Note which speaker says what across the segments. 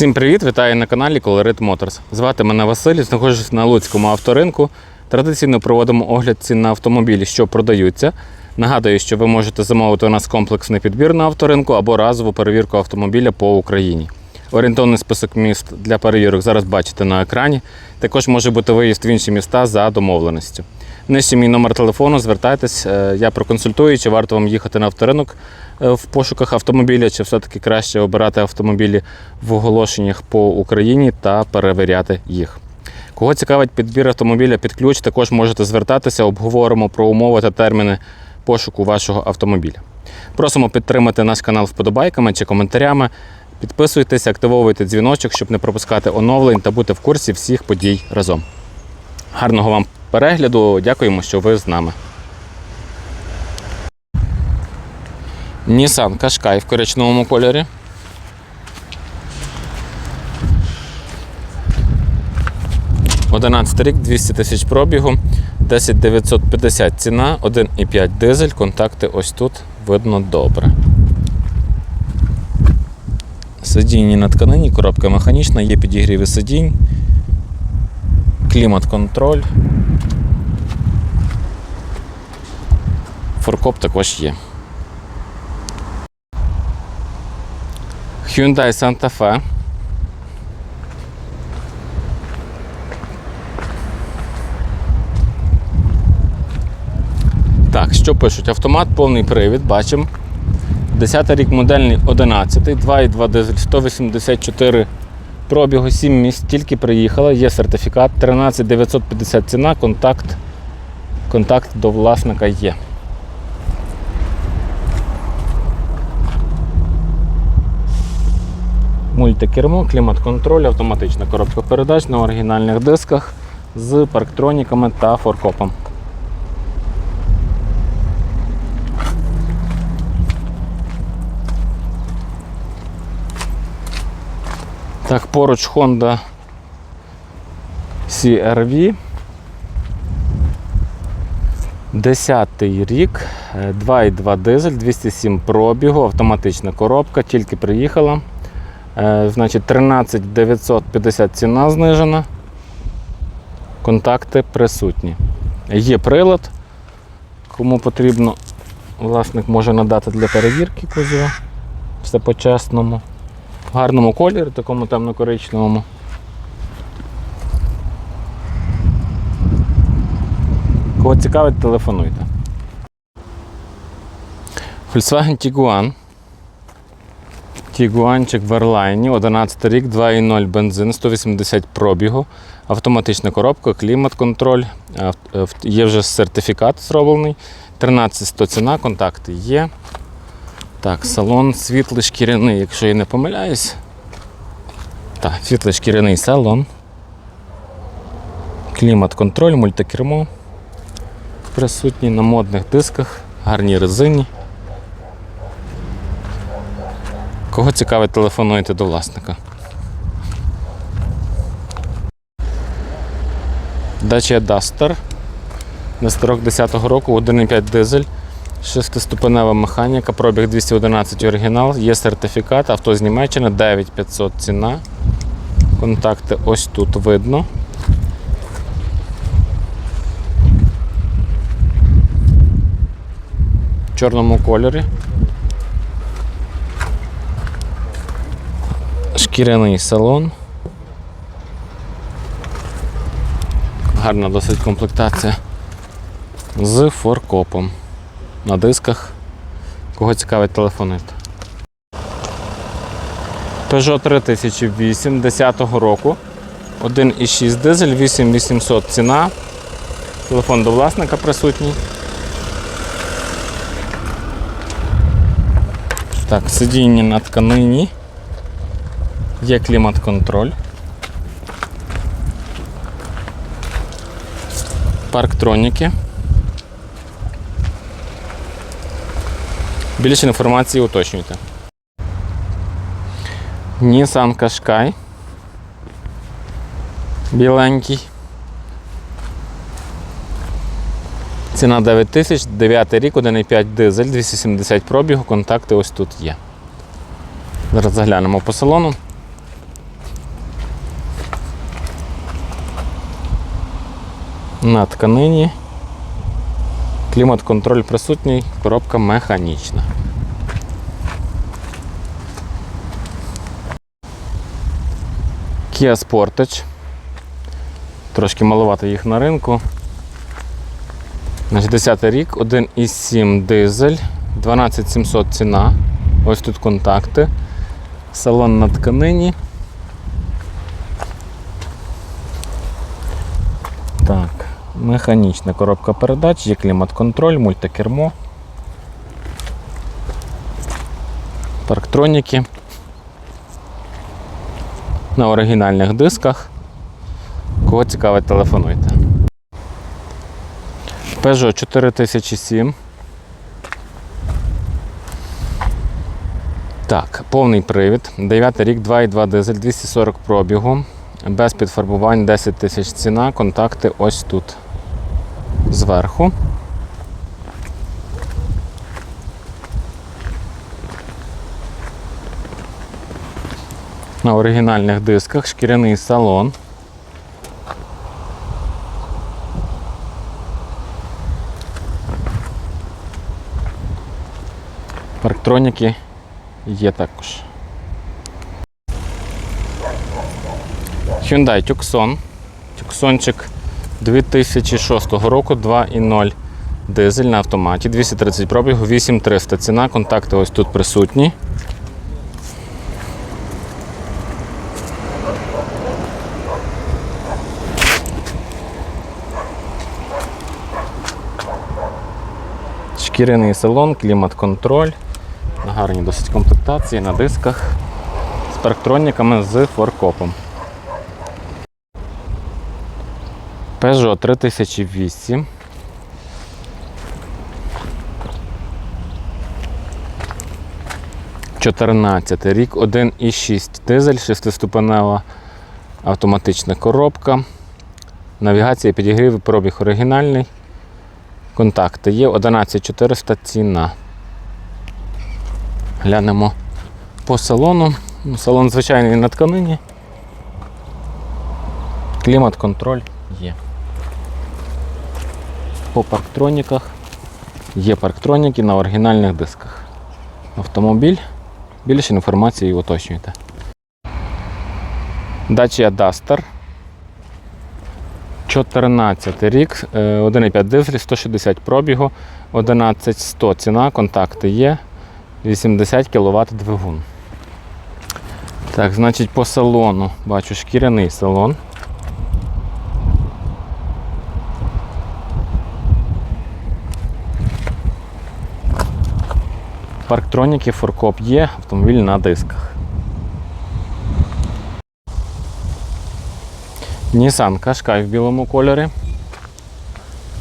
Speaker 1: Всім привіт! Вітаю на каналі Colorit Motors. Звати мене Василь, знаходжусь на Луцькому авторинку. Традиційно проводимо огляд цін на автомобілі, що продаються. Нагадую, що ви можете замовити у нас комплексний підбір на авторинку або разову перевірку автомобіля по Україні. Орієнтовний список міст для перевірок зараз бачите на екрані. Також може бути виїзд в інші міста за домовленістю. Нижче мій номер телефону, звертайтесь, е, я проконсультую, чи варто вам їхати на авторинок е, в пошуках автомобіля, чи все-таки краще обирати автомобілі в оголошеннях по Україні та перевіряти їх. Кого цікавить підбір автомобіля під ключ, також можете звертатися, обговоримо про умови та терміни пошуку вашого автомобіля. Просимо підтримати наш канал вподобайками чи коментарями. Підписуйтесь, активовуйте дзвіночок, щоб не пропускати оновлень та бути в курсі всіх подій разом. Гарного вам перегляду, дякуємо, що ви з нами. Nissan Qashqai в коричневому кольорі. Одинадцятий рік, 200 тисяч пробігу, 10 950 ціна, 1,5 дизель, контакти ось тут видно добре. Сидіння на тканині, коробка механічна, є підігріви сидінь, клімат-контроль. Форкоп також є. Hyundai Santa Fe. Так, що пишуть? Автомат, повний привід, бачимо. 10 рік модельний 11, 2,2 дизель, 184 пробігу, 7 місць, тільки приїхала, є сертифікат, 13 950 ціна, контакт, контакт до власника є. Мультикермо, клімат-контроль, автоматична коробка передач на оригінальних дисках з парктроніками та форкопом. Так, поруч Honda CRV. Десятий рік, е, 2,2 дизель, 207 пробігу, автоматична коробка, тільки приїхала. Е, Значить, 13 950 ціна знижена. Контакти присутні. Є прилад. Кому потрібно, власник може надати для перевірки кузова. Все по-чесному. В гарному кольорі, такому темно-коричневому. Кого цікавить, телефонуйте. Volkswagen Tiguan. Тігуанчик в Ерлайні, 11 рік, 2,0 бензин, 180 пробігу, автоматична коробка, клімат-контроль. Є вже сертифікат зроблений. 13100 ціна, контакти є. Так, салон світлий шкіряний, якщо я не помиляюсь. Так, світлий шкіряний салон. Клімат-контроль, мультикермо. Присутній на модних дисках, гарній резині. Кого цікавить, телефонуйте до власника. Dacia Duster. На 10-го року 1,5 дизель, 6-ступенева механіка, пробіг 211 оригінал, є сертифікат, авто з Німеччини, 9500 ціна. Контакти ось тут видно. В чорному кольорі. Шкіряний салон. Гарна досить комплектація. З форкопом. На дисках. Кого цікавить телефонуйте. Peugeot 3008 10 року. 1,6 дизель, 8800 ціна. Телефон до власника присутній. Так, сидіння на тканині. Є клімат-контроль. Парктроніки. Більше інформації уточнюйте. Nissan Qashqai. Біленький. Ціна 9000, 9 рік, 1,5 дизель, 270 пробігу, контакти ось тут є. Зараз заглянемо по салону. На тканині. Клімат-контроль присутній, коробка механічна. Kia Sportage. Трошки маловато їх на ринку. Значить, 10 рік, 1,7 дизель, 12700 ціна. Ось тут контакти. Салон на тканині. Так, механічна коробка передач, є клімат-контроль, мультикермо. Парктроніки. На оригінальних дисках. Кого цікавить, телефонуйте. Peugeot 4007. Так, повний привід. 9 рік, 2,2 дизель, 240 пробігу. Без підфарбувань 10 тисяч ціна. Контакти ось тут. Зверху. На оригінальних дисках шкіряний салон. Парктроніки є також. Hyundai Tucson. Тюксончик 2006 року 2.0 дизель на автоматі, 230 пробігу, 8300 ціна, контакти ось тут присутні. Шкіряний салон, клімат-контроль, на гарній досить комплектації, на дисках з парктроніками з форкопом. Peugeot 3008. Чотирнадцятий рік, 1,6 дизель, шестиступенева автоматична коробка. Навігація підігрів, пробіг оригінальний. Контакти є 11400 ціна. Глянемо по салону. Ну, Салон звичайний на тканині. Клімат-контроль є. По парктроніках є парктроніки на оригінальних дисках. Автомобіль. Більше інформації уточнюйте. Dacia Duster. 14 рік, е, 1,5 дизель, 160 пробігу, 11100 ціна, контакти є, 80 кВт двигун. Так, значить, по салону бачу шкіряний салон. Парктроніки, форкоп є, автомобіль на дисках. Nissan Qashqai в білому кольорі.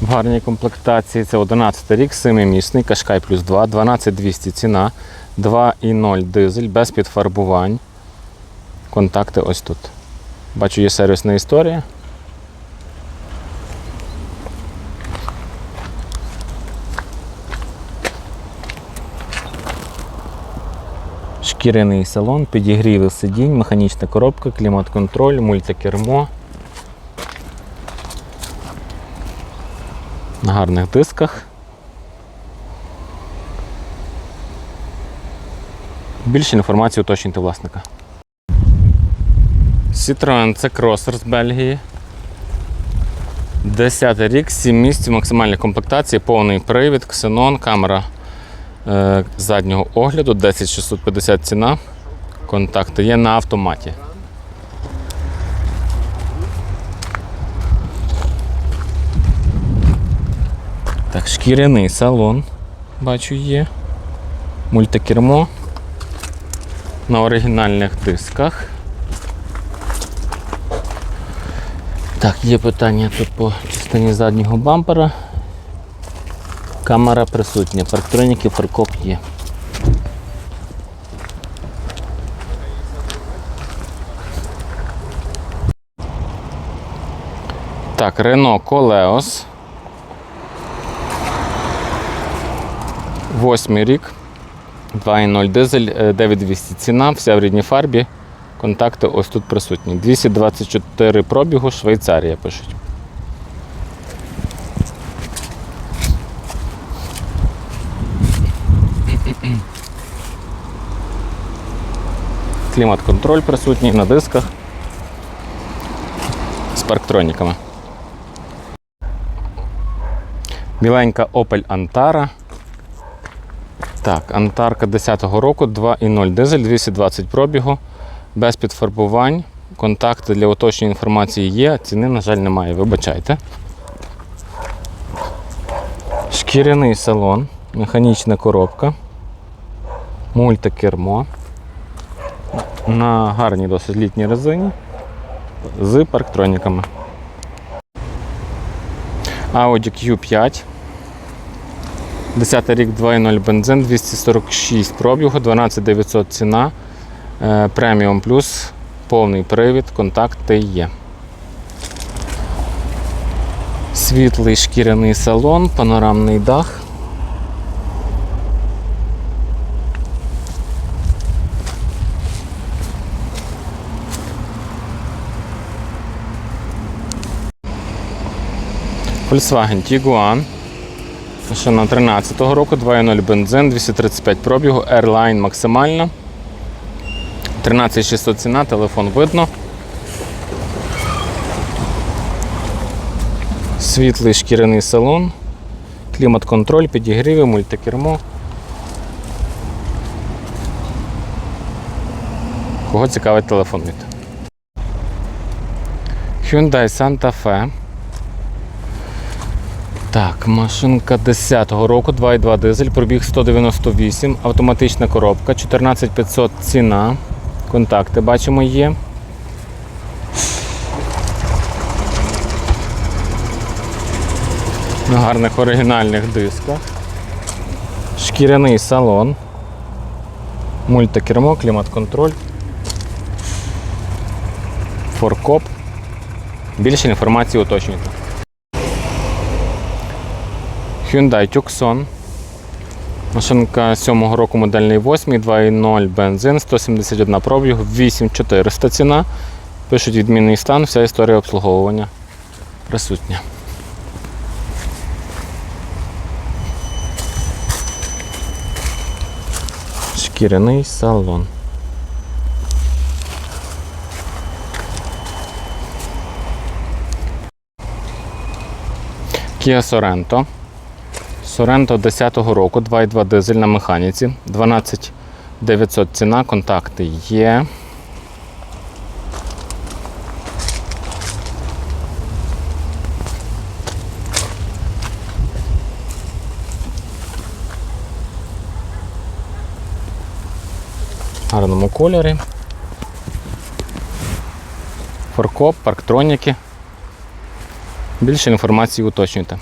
Speaker 1: В гарній комплектації це 11 рік, 7-місний, Qashqai плюс 2, 12200 ціна, 2,0 дизель без підфарбувань. Контакти ось тут. Бачу, є сервісна історія. Шкіряний салон, підігріви сидінь, механічна коробка, клімат-контроль, мультикермо. На гарних дисках. Більше інформації уточнюйте власника. Citroen це кросер з Бельгії. 10 рік, 7 місць максимальної комплектації, повний привід, ксенон, камера заднього огляду, 10650 ціна. Контакти є на автоматі. Так, шкіряний салон, бачу, є. Мультикермо на оригінальних дисках. Так, є питання тут по частині заднього бампера. Камера присутня, парктроніки, фаркоп є. Так, Renault Koleos. Восьмий рік. 2.0 дизель, е, 9200 ціна, вся в рідній фарбі. Контакти ось тут присутні. 224 пробігу, Швейцарія пишуть. Клімат-контроль присутній на дисках з парктроніками. Біленька Opel Antara. Так, Антарка 10-го року, 2.0 дизель, 220 пробігу, без підфарбувань. Контакти для уточнення інформації є, ціни, на жаль, немає, вибачайте. Шкіряний салон, механічна коробка, мультикермо на гарній досить літній резині з парктроніками. Audi Q5. 10 рік 2.0 бензин, 246 пробігу, 12900 ціна, е, преміум плюс, повний привід, контакти є. Світлий шкіряний салон, панорамний дах. Volkswagen Tiguan. Машина 13-го року, 2.0 бензин, 235 пробігу, Airline максимальна. 13600 ціна, телефон видно. Світлий шкіряний салон, клімат-контроль, підігріви, мультикермо. Кого цікавить телефонуйте. Hyundai Santa Fe. Так, машинка 10-го року, 2.2 дизель, пробіг 198, автоматична коробка, 14500 ціна. Контакти бачимо є. На гарних оригінальних дисках. Шкіряний салон. Мультикермо, клімат-контроль. Форкоп. Більше інформації уточнюйте. Hyundai Tucson. Машинка 7-го року модельний 8, 2.0 бензин, 171 пробіг, 8400 ціна. Пишуть відмінний стан, вся історія обслуговування присутня. Шкіряний салон. Kia Sorento. Sorento 10-го року, 2.2 дизель на механіці, 12 900 ціна, контакти є. Гарному кольорі. Форкоп, парктроніки. Більше інформації уточнюйте.